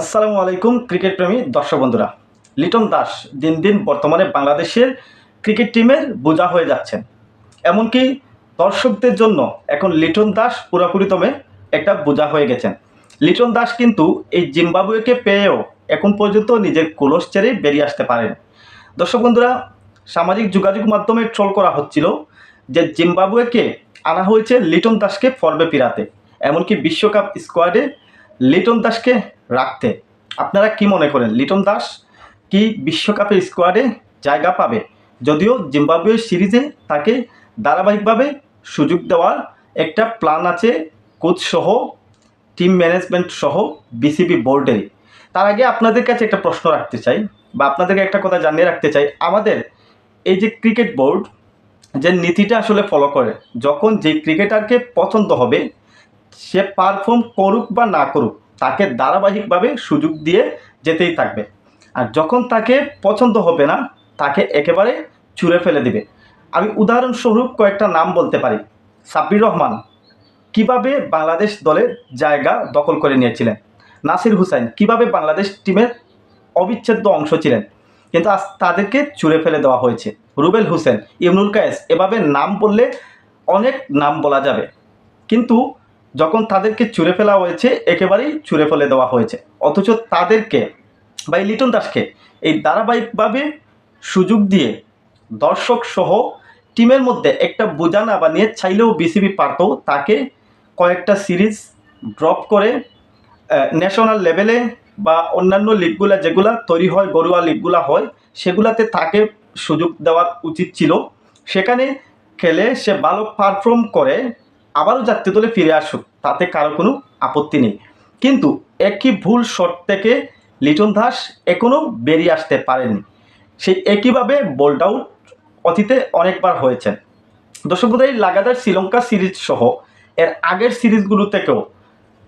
আসসালামু আলাইকুম ক্রিকেট প্রেমী দর্শক বন্ধুরা। লিটন দাস দিন দিন বর্তমানে বাংলাদেশের ক্রিকেট টিমের বোঝা হয়ে যাচ্ছেন। এমনকি দর্শকদের জন্য এখন লিটন দাস পুরোপুরিতমে একটা বোঝা হয়ে গেছেন। লিটন দাস কিন্তু এই জিম্বাবুয়েকে পেয়েও এখন পর্যন্ত নিজের কুলস ছেড়ে বেরিয়ে আসতে পারেন। দর্শক বন্ধুরা, সামাজিক যোগাযোগ মাধ্যমে ট্রোল করা হচ্ছিল যে জিম্বাবুয়েকে আনা হয়েছে লিটন দাসকে ফর্মে ফিরাতে। এমনকি বিশ্বকাপ স্কোয়াডে লিটন দাসকে রাখতে। আপনারা কি মনে করেন, লিটন দাস কি বিশ্বকাপের স্কোয়াডে জায়গা পাবে? যদিও জিম্বাবুয়ের সিরিজে তাকে ধারাবাহিকভাবে সুযোগ দেওয়ার একটা প্ল্যান আছে কোচ সহ, টিম ম্যানেজমেন্ট সহ বিসিবি বোর্ডেরই তার আগে আপনাদের কাছে একটা প্রশ্ন রাখতে চাই বা আপনাদেরকে একটা কথা জানিয়ে রাখতে চাই। আমাদের এই যে ক্রিকেট বোর্ড, যে নীতিটা আসলে ফলো করে, যখন যে ক্রিকেটারকে পছন্দ হবে সে পারফর্ম করুক বা না করুক, তাকে ধারাবাহিকভাবে সুযোগ দিয়ে যেতেই থাকবে। আর যখন তাকে পছন্দ হবে না, তাকে একেবারে ছুঁড়ে ফেলে দিবে। আমি উদাহরণস্বরূপ কয়েকটা নাম বলতে পারি। সাব্বির রহমান কীভাবে বাংলাদেশ দলের জায়গা দখল করে নিয়েছিলেন? নাসির হুসাইন কীভাবে বাংলাদেশ টিমের অবিচ্ছেদ্য অংশ ছিলেন? কিন্তু আজ তাদেরকে ছুঁড়ে ফেলে দেওয়া হয়েছে। রুবেল হোসেন, ইমরুল কায়েস, এভাবে নাম বললে অনেক নাম বলা যাবে। কিন্তু যখন তাদেরকে ছুঁড়ে ফেলা হয়েছে, একেবারেই ছুঁড়ে ফেলে দেওয়া হয়েছে। অথচ তাদেরকে বা এই লিটন দাসকে এই ধারাবাহিকভাবে সুযোগ দিয়ে দর্শক সহ টিমের মধ্যে একটা বোঝা না নিয়ে চাইলেও বিসিবি পারত, তাকে কয়েকটা সিরিজ ড্রপ করে ন্যাশনাল লেভেলে বা অন্যান্য লিগগুলা যেগুলা তৈরি হয় গরুয়া লিগগুলা হয়, সেগুলাতে তাকে সুযোগ দেওয়া উচিত ছিল। সেখানে খেলে সে ভালো পারফর্ম করে আবারও জাতীয় দলে ফিরে আসুক, তাতে কারও কোনো আপত্তি নেই। কিন্তু একই ভুল শট থেকে লিটন দাস এখনও বেরিয়ে আসতে পারেনি সেই একইভাবে বোল্ড আউট অতীতে অনেকবার হয়েছেন। দর্শক বোধহয় লাগাতার শ্রীলঙ্কা সিরিজ সহ এর আগের সিরিজগুলো থেকেও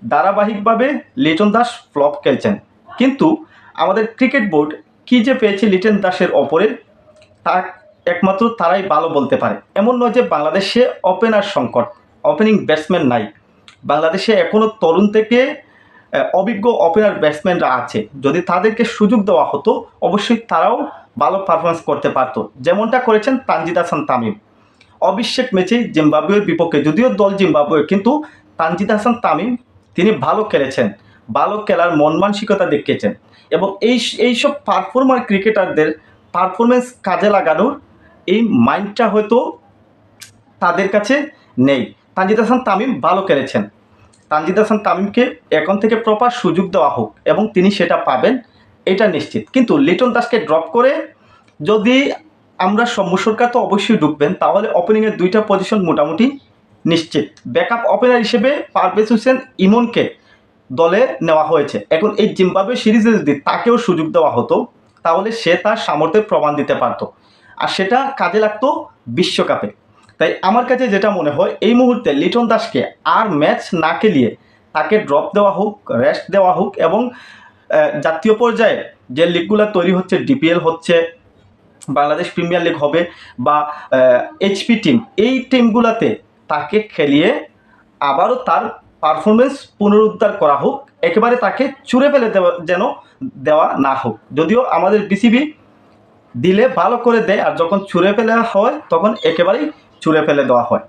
ধারাবাহিকভাবে লিটন দাস ফ্লপ খেলছেন। কিন্তু আমাদের ক্রিকেট বোর্ড কী যে পেয়েছে লিটন দাসের ওপরে, তা একমাত্র তারাই ভালো বলতে পারে। এমন নয় যে বাংলাদেশে ওপেনার সংকট। ওপেনিং ব্যাটসম্যান নাই। বাংলাদেশে এখনও তরুণ থেকে অভিজ্ঞ ওপেনার ব্যাটসম্যানরা আছে। যদি তাদেরকে সুযোগ দেওয়া হতো, অবশ্যই তারাও ভালো পারফরমেন্স করতে পারতো। যেমনটা করেছেন তানজিদ হাসান তামিম। অভিষেক ম্যাচেই জিম্বাবুয়ের বিপক্ষে, যদিও দল জিম্বাবুয়ে কিন্তু তানজিদ হাসান তামিম তিনি ভালো খেলেছেন। ভালো খেলার মন মানসিকতা দেখিয়েছেন। এবং এই, এইসব পারফর্মার ক্রিকেটারদের পারফরমেন্স কাজে লাগানোর এই মাইন্ডটা হয়তো তাদের কাছে নেই। তানজিদ হাসান তামিম ভালো খেলেছেন। তানজিদ হাসান তামিমকে এখন থেকে প্রপার সুযোগ দেওয়া হোক এবং তিনি সেটা পাবেন, এটা নিশ্চিত। কিন্তু লিটন দাসকে ড্রপ করে যদি আমরা সৌম্য সরকার তো অবশ্যই ঢুকবেন, তাহলে ওপেনিংয়ের দুইটা পজিশন মোটামুটি নিশ্চিত। ব্যাকআপ ওপেনার হিসেবে পারভেজ হোসেন ইমনকে দলে নেওয়া হয়েছে। এখন এই জিম্বাবুয়ে সিরিজে যদি তাকেও সুযোগ দেওয়া হতো, তাহলে সে তার সামর্থ্যের প্রমাণ দিতে পারতো। আর সেটা কাজে লাগতো বিশ্বকাপে। তাই আমার কাছে যেটা মনে হয়, এই মুহূর্তে লিটন দাসকে আর ম্যাচ না খেলিয়ে তাকে ড্রপ দেওয়া হোক রেস্ট দেওয়া হোক এবং জাতীয় পর্যায়ে যে লিগগুলো তৈরি হচ্ছে ডিপিএল হচ্ছে, বাংলাদেশ প্রিমিয়ার লিগ হবে বা এইচপি টিম এই টিমগুলোতে তাকে খেলিয়ে আবারও তার পারফরমেন্স পুনরুদ্ধার করা হোক, একেবারে তাকে চুরে ফেলে দেওয়া, যেন দেওয়া না হোক। যদিও আমাদের বিসিবি দিলে ভালো করে দেয়, আর যখন ছুঁড়ে ফেলা হয়, তখন একেবারেই ছুঁড়ে ফেলে দেওয়া হয়।